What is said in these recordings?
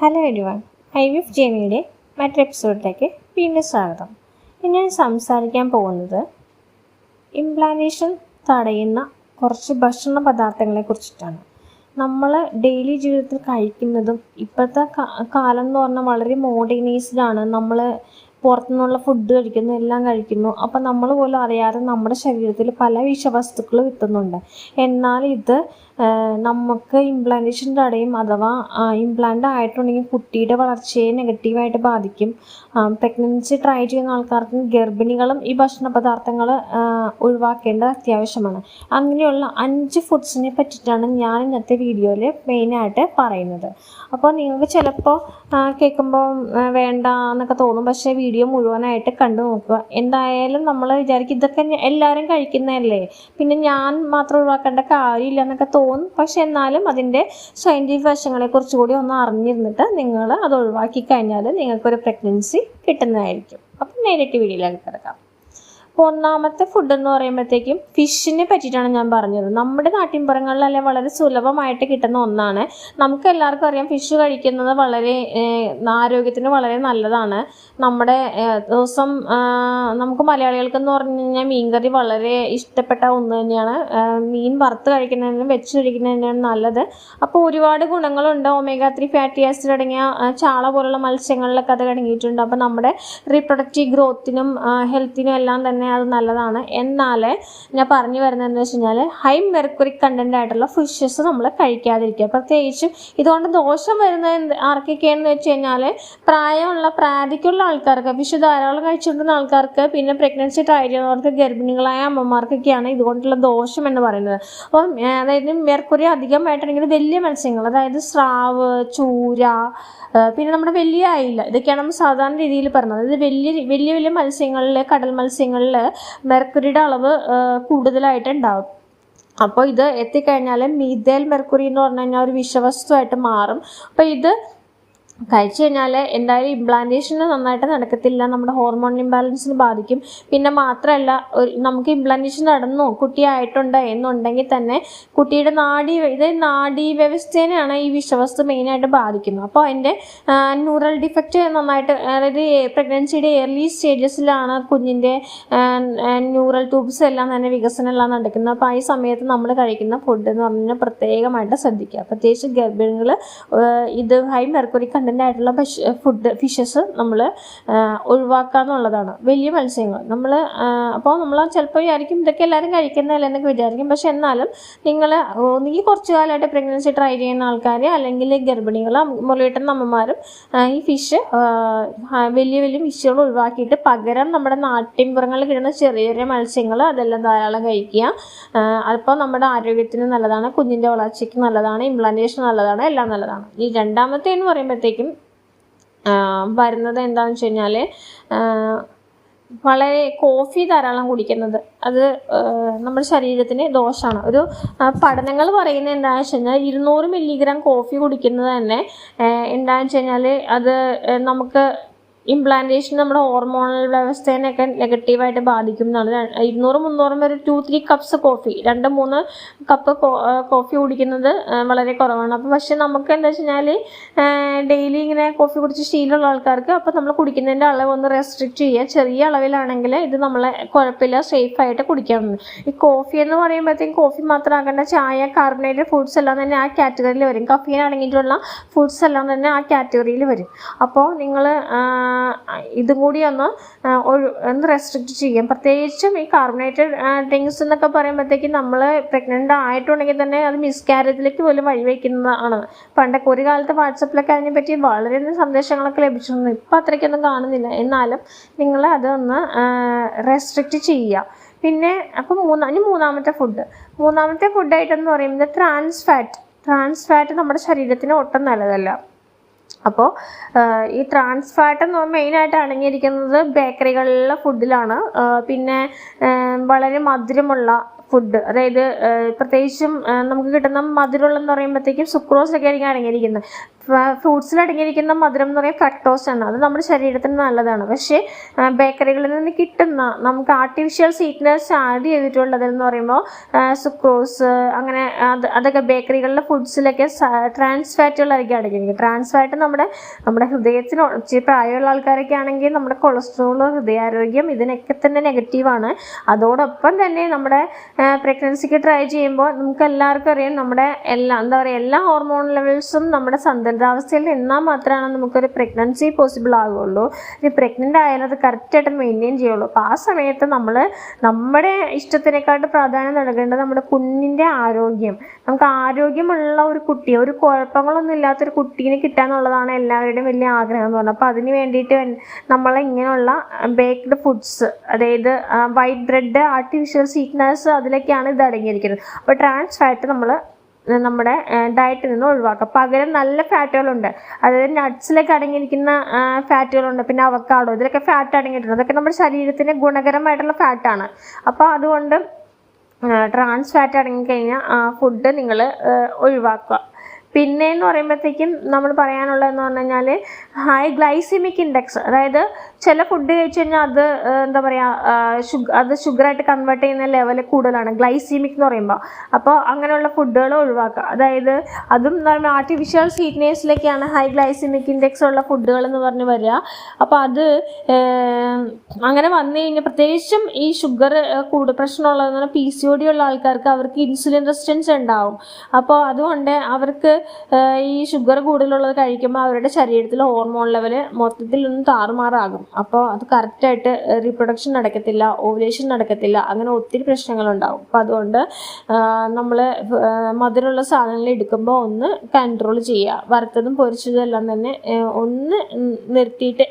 Hello എഡിവൺ ഐ വിഫ് ജെമിയുടെ മറ്റൊരു എപ്പിസോഡിലേക്ക് വീണ്ടും സ്വാഗതം. ഇന്ന് ഞാൻ സംസാരിക്കാൻ പോകുന്നത് ഇംപ്ലാന്റേഷൻ തടയുന്ന കുറച്ച് ഭക്ഷണ പദാർത്ഥങ്ങളെ കുറിച്ചിട്ടാണ്. നമ്മൾ ഡെയിലി ജീവിതത്തിൽ കഴിക്കുന്നതും ഇപ്പോഴത്തെ കാലം എന്ന് പറഞ്ഞാൽ വളരെ മോഡേണൈസ്ഡ് ആണ്. നമ്മൾ പുറത്തുനിന്നുള്ള ഫുഡ് കഴിക്കുന്നു എല്ലാം കഴിക്കുന്നു. അപ്പം നമ്മൾ പോലും അറിയാതെ നമ്മുടെ ശരീരത്തിൽ പല വിഷവസ്തുക്കൾ എത്തുന്നുണ്ട് എന്നാൽ ഇത് നമുക്ക് ഇംപ്ലാന്റേഷൻ തടയും അഥവാ ഇംപ്ലാന്റ് ആയിട്ടുണ്ടെങ്കിൽ കുട്ടിയുടെ വളർച്ചയെ നെഗറ്റീവായിട്ട് ബാധിക്കും. പ്രഗ്നൻസി ട്രൈ ചെയ്യുന്ന ആൾക്കാർക്ക് ഗർഭിണികളും ഈ ഭക്ഷണ പദാർത്ഥങ്ങൾ ഒഴിവാക്കേണ്ടത് അത്യാവശ്യമാണ്. അങ്ങനെയുള്ള അഞ്ച് ഫുഡ്സിനെ പറ്റിയിട്ടാണ് ഞാൻ ഇന്നത്തെ വീഡിയോയിൽ മെയിനായിട്ട് പറയുന്നത്. അപ്പോൾ നിങ്ങൾക്ക് ചിലപ്പോൾ കേൾക്കുമ്പോൾ വേണ്ട എന്നൊക്കെ തോന്നും. പക്ഷേ വീഡിയോ മുഴുവനായിട്ട് കണ്ടു നോക്കുക. എന്തായാലും നമ്മൾ വിചാരിക്കും ഇതൊക്കെ എല്ലാവരും കഴിക്കുന്നതല്ലേ? പിന്നെ ഞാൻ മാത്രം ഒഴിവാക്കേണ്ട കാര്യമില്ല എന്നൊക്കെ തോന്നും. പക്ഷെ എന്നാലും അതിന്റെ സയന്റിഫിക് വശങ്ങളെ കുറിച്ചുകൂടി ഒന്ന് അറിഞ്ഞിരുന്നിട്ട് നിങ്ങൾ അത് ഒഴിവാക്കി കഴിഞ്ഞാൽ നിങ്ങൾക്കൊരു പ്രഗ്നൻസി കിട്ടുന്നതായിരിക്കും. അപ്പം നേരിട്ട് വീഡിയോയിലേക്ക് കിടക്കാം. ഒന്നാമത്തെ ഫുഡ് എന്ന് പറയുമ്പോഴത്തേക്കും ഫിഷിനെ പറ്റിയിട്ടാണ് ഞാൻ പറഞ്ഞത്. നമ്മുടെ നാട്ടിൻപുറങ്ങളിലല്ലേ വളരെ സുലഭമായിട്ട് കിട്ടുന്ന ഒന്നാണ്. നമുക്ക് എല്ലാവർക്കും അറിയാം ഫിഷ് കഴിക്കുന്നത് വളരെ ആരോഗ്യത്തിന് വളരെ നല്ലതാണ്. നമ്മുടെ ദിവസം നമുക്ക് മലയാളികൾക്ക് എന്ന് പറഞ്ഞു കഴിഞ്ഞാൽ മീൻകറി വളരെ ഇഷ്ടപ്പെട്ട ഒന്ന് തന്നെയാണ്. മീൻ വറുത്ത് കഴിക്കുന്നതിനും വെച്ച് കഴിക്കുന്നതിനാണ് നല്ലത്. അപ്പോൾ ഒരുപാട് ഗുണങ്ങളുണ്ട്. ഒമേഗ ത്രീ ഫാറ്റി ആസിഡ് അടങ്ങിയ ചാള പോലുള്ള മത്സ്യങ്ങളിലൊക്കെ അത് അടങ്ങിയിട്ടുണ്ട്. അപ്പോൾ നമ്മുടെ റീപ്രൊഡക്റ്റീവ് ഗ്രോത്തിനും ഹെൽത്തിനും എല്ലാം തന്നെ അത് നല്ലതാണ്. എന്നാൽ ഞാൻ പറഞ്ഞു വരുന്നതെന്ന് വെച്ച് കഴിഞ്ഞാൽ ഹൈ മെർക്കുറി കണ്ടന്റ് ആയിട്ടുള്ള ഫിഷസ് നമ്മൾ കഴിക്കാതിരിക്കുക. പ്രത്യേകിച്ചും ഇതുകൊണ്ട് ദോഷം വരുന്നത് ആർക്കൊക്കെയാണെന്ന് വെച്ച് കഴിഞ്ഞാൽ പ്രായമുള്ള പ്രാതിക്കുള്ള ആൾക്കാർക്ക് ഫിഷ് ധാരാളം കഴിച്ചുകൊണ്ടിരുന്ന ആൾക്കാർക്ക് പിന്നെ പ്രഗ്നൻസി ട്രൈ ചെയ്യുന്നവർക്ക് ഗർഭിണികളായ അമ്മമാർക്കൊക്കെയാണ് ഇതുകൊണ്ടുള്ള ദോഷം എന്ന് പറയുന്നത്. അപ്പം അതായത് മെർക്കുറി അധികമായിട്ടുണ്ടെങ്കിൽ വലിയ മത്സ്യങ്ങൾ അതായത് സ്രാവ് ചൂര പിന്നെ നമ്മുടെ വലിയ അയില ഇതൊക്കെയാണ് നമ്മൾ സാധാരണ രീതിയിൽ പറഞ്ഞത്. അതായത് വലിയ വലിയ വലിയ മത്സ്യങ്ങളിൽ കടൽ മത്സ്യങ്ങളിൽ മെർക്കുറിയുടെ അളവ് കൂടുതലായിട്ടുണ്ടാവും അപ്പോൾ ഇത് എത്തിക്കഴിഞ്ഞാൽ മീതേൽ മെർക്കുറി എന്ന് പറഞ്ഞു കഴിഞ്ഞാൽ ഒരു വിഷവസ്തുവായിട്ട് മാറും. അപ്പോൾ ഇത് കഴിച്ചു കഴിഞ്ഞാൽ എന്തായാലും ഇംപ്ലാന്റേഷന് നന്നായിട്ട് നടക്കത്തില്ല. നമ്മുടെ ഹോർമോൺ ഇംബാലൻസിന് ബാധിക്കും. പിന്നെ മാത്രമല്ല നമുക്ക് ഇംപ്ലാന്റേഷൻ നടന്നു. കുട്ടിയായിട്ടുണ്ട് എന്നുണ്ടെങ്കിൽ തന്നെ കുട്ടിയുടെ നാഡി ഇത് നാഡി വ്യവസ്ഥേനെയാണ് ഈ വിഷവസ്തു മെയിനായിട്ട് ബാധിക്കുന്നത്. അപ്പോൾ അതിന്റെ ന്യൂറൽ ഡിഫക്റ്റ് നന്നായിട്ട് അതായത് പ്രഗ്നൻസിയുടെ ഏർലി സ്റ്റേജസിലാണ് കുഞ്ഞിന്റെ ന്യൂറൽ ട്യൂബ്സ് എല്ലാം തന്നെ വികസനമെല്ലാം നടക്കുന്നത്. അപ്പോൾ ഈ സമയത്ത് നമ്മൾ കഴിക്കുന്ന ഫുഡ് എന്ന് പറഞ്ഞാൽ പ്രത്യേകമായിട്ട് ശ്രദ്ധിക്കുക. പ്രത്യേകിച്ച് ഗർഭിണികൾ ഇത് ഹൈ മെർക്കുറി കണ്ടന്റ് ആയിട്ടുള്ള ഫുഡ് ഫിഷസ് നമ്മൾ ഒഴിവാക്കുക എന്നുള്ളതാണ് വലിയ മത്സ്യങ്ങൾ. നമ്മൾ അപ്പോൾ നമ്മൾ ചിലപ്പോൾ വിചാരിക്കും ഇതൊക്കെ എല്ലാവരും കഴിക്കുന്നതല്ലേ എന്നൊക്കെ വിചാരിക്കും. പക്ഷെ എന്നാലും നിങ്ങൾ ഒന്നുകിൽ കുറച്ച് കാലമായിട്ട് പ്രഗ്നൻസി ട്രൈ ചെയ്യുന്ന ആൾക്കാർ അല്ലെങ്കിൽ ഗർഭിണികൾ മുലയിട്ടുന്ന അമ്മമാരും ഈ ഫിഷ് വലിയ വലിയ ഫിഷുകൾ ഒഴിവാക്കിയിട്ട് പകരം നമ്മുടെ നാട്ടിൻപുറങ്ങളിൽ കിട്ടുന്ന ചെറിയ ചെറിയ മത്സ്യങ്ങൾ അതെല്ലാം ധാരാളം കഴിക്കുക. അപ്പോൾ നമ്മുടെ ആരോഗ്യത്തിന് നല്ലതാണ്. കുഞ്ഞിന്റെ വളർച്ചയ്ക്ക് നല്ലതാണ്. ഇംപ്ലാന്റേഷൻ നല്ലതാണ്. എല്ലാം നല്ലതാണ്. ഈ രണ്ടാമത്തെ എന്ന് പറയുമ്പോഴത്തേക്കും ആ, വരുന്നത് എന്താണെന്ന് വെച്ച് കഴിഞ്ഞാൽ വളരെ കോഫി ധാരാളം കുടിക്കുന്നത് അത് നമ്മുടെ ശരീരത്തിന് ദോഷമാണ് ഒരു പഠനങ്ങൾ പറയുന്നത് എന്താണെന്ന് വെച്ച് കഴിഞ്ഞാൽ ഇരുന്നൂറ് മില്ലിഗ്രാം കോഫി കുടിക്കുന്നത് തന്നെ എന്താണെന്ന് വെച്ച് കഴിഞ്ഞാൽ അത് നമുക്ക് ഇംപ്ലാന്റേഷൻ നമ്മുടെ ഹോർമോണൽ വ്യവസ്ഥേനെയൊക്കെ നെഗറ്റീവായിട്ട് ബാധിക്കും എന്നാണ്. ഇരുന്നൂറ് മുന്നൂറും വരെ ടു ത്രീ കപ്സ് കോഫി രണ്ട് മൂന്ന് കപ്പ് കോഫി കുടിക്കുന്നത് വളരെ കുറവാണ്. അപ്പോൾ പക്ഷെ നമുക്ക് എന്താ വെച്ച് കഴിഞ്ഞാൽ ഡെയിലി ഇങ്ങനെ കോഫി കുടിച്ച് ശീലമുള്ള ആൾക്കാർക്ക് അപ്പോൾ നമ്മൾ കുടിക്കുന്നതിന്റെ അളവ് ഒന്ന് റെസ്ട്രിക്റ്റ് ചെയ്യുക. ചെറിയ അളവിലാണെങ്കിൽ ഇത് നമ്മളെ കുഴപ്പമില്ല സേഫായിട്ട് കുടിക്കാവുന്നത് ഈ കോഫി എന്ന് പറയുമ്പോഴത്തേക്കും കോഫി മാത്രം മാത്രമാക്കേണ്ട ചായ കാർബണേറ്റഡ് ഫുഡ്സ് എല്ലാം തന്നെ ആ കാറ്റഗറിയിൽ വരും. കഫീൻ അടങ്ങിയിട്ടുള്ള ഫുഡ്സ് എല്ലാം തന്നെ ആ കാറ്റഗറിയിൽ വരും. അപ്പോൾ നിങ്ങൾ ഇതും കൂടി ഒന്ന് ഒന്ന് റെസ്ട്രിക്റ്റ് ചെയ്യാം. പ്രത്യേകിച്ചും ഈ കാർബണേറ്റഡ് ഡ്രിങ്ക്സ് എന്നൊക്കെ പറയുമ്പോഴത്തേക്കും നമ്മൾ പ്രഗ്നന്റ് ആയിട്ടുണ്ടെങ്കിൽ തന്നെ അത് മിസ്കാരേജിലേക്ക് പോലും വഴിവെക്കുന്നതാണ്. പണ്ടൊക്കെ ഒരു കാലത്ത് വാട്സപ്പിലൊക്കെ അതിനെപ്പറ്റി വളരെയധികം സന്ദേശങ്ങളൊക്കെ ലഭിച്ചിരുന്നു. ഇപ്പം അത്രയ്ക്കൊന്നും കാണുന്നില്ല. എന്നാലും നിങ്ങൾ അതൊന്ന് റെസ്ട്രിക്റ്റ് ചെയ്യുക. പിന്നെ അപ്പം മൂന്നാ ഇനി മൂന്നാമത്തെ ഫുഡ് മൂന്നാമത്തെ ഫുഡായിട്ടെന്ന് പറയുന്നത് ട്രാൻസ് ഫാറ്റ് ട്രാൻസ് ഫാറ്റ് നമ്മുടെ ശരീരത്തിന് ഒട്ടും നല്ലതല്ല. അപ്പോൾ ഈ ട്രാൻസ് ഫാറ്റ് എന്ന് മെയിനായിട്ട് അടങ്ങിയിരിക്കുന്നത് ബേക്കറികളിലെ ഫുഡിലാണ് പിന്നെ വളരെ മധുരമുള്ള ഫുഡ് അതായത് പ്രത്യേകിച്ചും നമുക്ക് കിട്ടുന്ന മധുരമുള്ളതെന്ന് പറയുമ്പോഴത്തേക്കും സുക്രോസ് ഒക്കെ ആയിരിക്കും അടങ്ങിയിരിക്കുന്നത്. ഫ്രൂട്ട്സിൽ അടങ്ങിയിരിക്കുന്ന മധുരം എന്ന് പറയുന്നത് ഫ്രക്ടോസ് ആണ്. അത് നമ്മുടെ ശരീരത്തിന് നല്ലതാണ്. പക്ഷേ ബേക്കറികളിൽ നിന്ന് കിട്ടുന്ന നമുക്ക് ആർട്ടിഫിഷ്യൽ സ്വീറ്റ്നസ് ആഡ് ചെയ്തിട്ടുള്ളത് എന്ന് പറയുമ്പോൾ സുക്രോസ് അങ്ങനെ അത് അതൊക്കെ ബേക്കറികളിലെ ഫുഡ്സിലൊക്കെ ട്രാൻസ് ഫാറ്റുകളായിരിക്കും അടങ്ങിയിരിക്കും ട്രാൻസ് ഫാറ്റ് നമ്മുടെ നമ്മുടെ ഹൃദയത്തിന് ഇച്ചിരി പ്രായമുള്ള ആൾക്കാരൊക്കെ ആണെങ്കിൽ നമ്മുടെ കൊളസ്ട്രോൾ ഹൃദയാരോഗ്യം ഇതിനൊക്കെ തന്നെ നെഗറ്റീവാണ് അതോടൊപ്പം തന്നെ നമ്മുടെ പ്രഗ്നൻസിക്ക് ട്രൈ ചെയ്യുമ്പോൾ നമുക്ക് എല്ലാവർക്കും അറിയാം നമ്മുടെ എല്ലാ എന്താ പറയുക എല്ലാ ഹോർമോൺ ലെവൽസും നമ്മുടെ സന്തുലിതാവസ്ഥയിൽ നിന്നാൽ മാത്രമാണ് നമുക്കൊരു പ്രഗ്നൻസി പോസിബിൾ ആകുള്ളൂ ഇനി പ്രഗ്നന്റ് ആയാലും അത് കറക്റ്റായിട്ട് മെയിന്റെയിൻ ചെയ്യുള്ളൂ. അപ്പോൾ ആ സമയത്ത് നമ്മൾ നമ്മുടെ ഇഷ്ടത്തിനെക്കാട്ട് പ്രാധാന്യം നൽകേണ്ടത് നമ്മുടെ കുഞ്ഞിന്റെ ആരോഗ്യം. നമുക്ക് ആരോഗ്യമുള്ള ഒരു കുട്ടി ഒരു കുഴപ്പങ്ങളൊന്നും ഇല്ലാത്തൊരു കുട്ടീനെ കിട്ടുക എന്നുള്ളതാണ് എല്ലാവരുടെയും വലിയ ആഗ്രഹം എന്ന് പറഞ്ഞാൽ അപ്പോൾ അതിന് വേണ്ടിയിട്ട് നമ്മൾ ഇങ്ങനെയുള്ള ബേക്ക്ഡ് ഫുഡ്സ് അതായത് വൈറ്റ് ബ്രെഡ് ആർട്ടിഫിഷ്യൽ സ്വീറ്റ്നസ് അതിലൊക്കെയാണ് ഇത് അടങ്ങിയിരിക്കുന്നത്. അപ്പോൾ ട്രാൻസ് ഫാറ്റ് നമ്മൾ നമ്മുടെ ഡയറ്റിൽ നിന്ന് ഒഴിവാക്കുക പകരം നല്ല ഫാറ്റുകളുണ്ട് അതായത് നട്ട്സിലൊക്കെ അടങ്ങിയിരിക്കുന്ന ഫാറ്റുകളുണ്ട് പിന്നെ അവക്കാടോ ഇതിലൊക്കെ ഫാറ്റ് അടങ്ങിയിട്ടുണ്ട്. അതൊക്കെ നമ്മുടെ ശരീരത്തിന് ഗുണകരമായിട്ടുള്ള ഫാറ്റാണ് അപ്പോൾ അതുകൊണ്ട് ട്രാൻസ് ഫാറ്റ് അടങ്ങിക്കഴിഞ്ഞാൽ ആ ഫുഡ് നിങ്ങൾ ഒഴിവാക്കുക. പിന്നെ എന്ന് പറയുമ്പോഴത്തേക്കും നമ്മൾ പറയാനുള്ളതെന്ന് പറഞ്ഞു കഴിഞ്ഞാൽ ഹൈ ഗ്ലൈസിമിക് ഇൻഡെക്സ് അതായത് ചില ഫുഡ് കഴിച്ചു കഴിഞ്ഞാൽ അത് എന്താ പറയുക ഷുഗർ അത് ഷുഗറായിട്ട് കൺവേർട്ട് ചെയ്യുന്ന ലെവൽ കൂടുതലാണ്. ഗ്ലൈസിമിക് എന്ന് പറയുമ്പോൾ അപ്പോൾ അങ്ങനെയുള്ള ഫുഡുകൾ ഒഴിവാക്കുക. അതായത് അതും എന്ന് പറയുമ്പോൾ ആർട്ടിഫിഷ്യൽ സ്വീറ്റ്നേഴ്സിലേക്കാണ് ഹൈ ഗ്ലൈസിമിക് ഇൻഡെക്സ് ഉള്ള ഫുഡുകൾ എന്ന് പറഞ്ഞ് വരിക. അപ്പോൾ അത് അങ്ങനെ വന്നു കഴിഞ്ഞാൽ പ്രത്യേകിച്ചും ഈ ഷുഗർ കൂടുതൽ പ്രശ്നമുള്ളതെന്ന് പറഞ്ഞാൽ പി സി ഒ ഡി ഉള്ള ആൾക്കാർക്ക് അവർക്ക് ഇൻസുലിൻ റെസിസ്റ്റൻസ് ഉണ്ടാവും. അപ്പോൾ അതുകൊണ്ട് അവർക്ക് ഈ ഷുഗർ കൂടുതലുള്ളത് കഴിക്കുമ്പോൾ അവരുടെ ശരീരത്തിലെ ഹോർമോൺ ലെവൽ മൊത്തത്തിൽ ഒന്ന് താറുമാറാകും. അപ്പോൾ അത് കറക്റ്റായിട്ട് റീപ്രൊഡക്ഷൻ നടക്കത്തില്ല ഓവുലേഷൻ നടക്കത്തില്ല അങ്ങനെ ഒത്തിരി പ്രശ്നങ്ങളുണ്ടാവും. അപ്പോൾ അതുകൊണ്ട് നമ്മൾ മധുരമുള്ള സാധനങ്ങൾ എടുക്കുമ്പോൾ ഒന്ന് കൺട്രോൾ ചെയ്യുക വറുത്തതും പൊരിച്ചതും എല്ലാം തന്നെ ഒന്ന് നിർത്തിയിട്ട്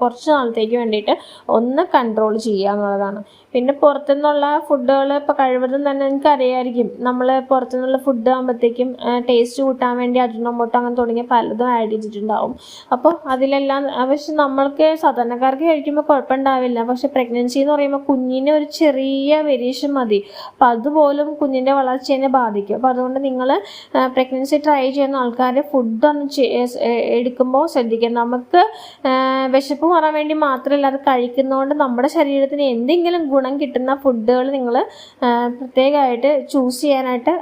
കുറച്ച് നാളത്തേക്ക് വേണ്ടിയിട്ട് ഒന്ന് കൺട്രോൾ ചെയ്യുക എന്നുള്ളതാണ്. പിന്നെ പുറത്തുനിന്നുള്ള ഫുഡുകൾ ഇപ്പോൾ കഴിവതും തന്നെ നിങ്ങൾക്ക് അറിയാമായിരിക്കും നമ്മൾ പുറത്തുനിന്നുള്ള ഫുഡ് ആകുമ്പോഴത്തേക്കും ടേസ്റ്റ് കൂട്ടാൻ വേണ്ടി അജിനോമോട്ടോ അങ്ങനെ തുടങ്ങിയ പലതും ആഡ് ചെയ്തിട്ടുണ്ടാവും. അപ്പോൾ അതിലെല്ലാം പക്ഷെ നമ്മൾക്ക് സാധാരണക്കാർക്ക് കഴിക്കുമ്പോൾ കുഴപ്പമുണ്ടാവില്ല. പക്ഷെ പ്രഗ്നൻസി എന്ന് പറയുമ്പോൾ കുഞ്ഞിന് ഒരു ചെറിയ വേരിയേഷൻ മതി. അപ്പോൾ അതുപോലും കുഞ്ഞിന്റെ വളർച്ചയെ ബാധിക്കും. അപ്പോൾ അതുകൊണ്ട് നിങ്ങൾ പ്രഗ്നൻസി ട്രൈ ചെയ്യുന്ന ആൾക്കാർ ഫുഡൊന്നും എടുക്കുമ്പോൾ ശ്രദ്ധിക്കുക. നമുക്ക് വിശപ്പ് മാറാൻ വേണ്ടി മാത്രമല്ല അത് കഴിക്കുന്നതുകൊണ്ട് നമ്മുടെ ശരീരത്തിന് എന്തെങ്കിലും ഗുണം കിട്ടുന്ന ഫുഡുകൾ നിങ്ങൾ പ്രത്യേകമായിട്ട് ചൂസ് ചെയ്യാനായിട്ട്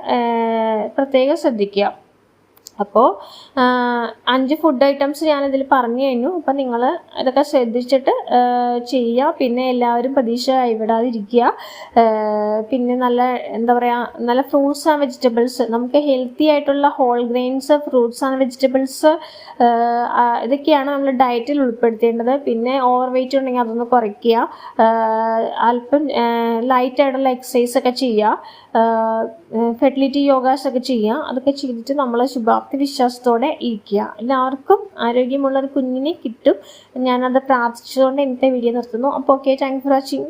പ്രത്യേകം ശ്രദ്ധിക്കുക. അപ്പോൾ അഞ്ച് ഫുഡ് ഐറ്റംസ് ഞാനിതിൽ പറഞ്ഞു കഴിഞ്ഞു. അപ്പം നിങ്ങൾ ഇതൊക്കെ ശ്രദ്ധിച്ചിട്ട് ചെയ്യുക പിന്നെ എല്ലാവരും പ്രതീക്ഷ കൈവിടാതിരിക്കുക. പിന്നെ നല്ല എന്താ പറയുക നല്ല ഫ്രൂട്ട്സ് ആൻഡ് വെജിറ്റബിൾസ് നമുക്ക് ഹെൽത്തി ആയിട്ടുള്ള whole grains fruits and vegetables ഇതൊക്കെയാണ് നമ്മൾ ഡയറ്റിൽ ഉൾപ്പെടുത്തേണ്ടത്. പിന്നെ ഓവർ വെയിറ്റ് ഉണ്ടെങ്കിൽ അതൊന്ന് കുറയ്ക്കുക. അല്പം ലൈറ്റ് ആയിട്ടുള്ള എക്സസൈസ് ഒക്കെ ചെയ്യുക. ഫെർട്ടിലിറ്റി യോഗാസ് ഒക്കെ ചെയ്യുക. അതൊക്കെ ചെയ്തിട്ട് നമ്മൾ ശുഭാപ്തി വിശ്വാസത്തോടെ ഇരിക്കുക. എല്ലാവർക്കും ആരോഗ്യമുള്ള ഒരു കുഞ്ഞിനെ കിട്ടും. ഞാനത് പ്രാർത്ഥിച്ചുകൊണ്ട് ഇന്നത്തെ വീഡിയോ നിർത്തുന്നു. അപ്പോൾ ഓക്കെ താങ്ക് ഫോർ വാച്ചിങ്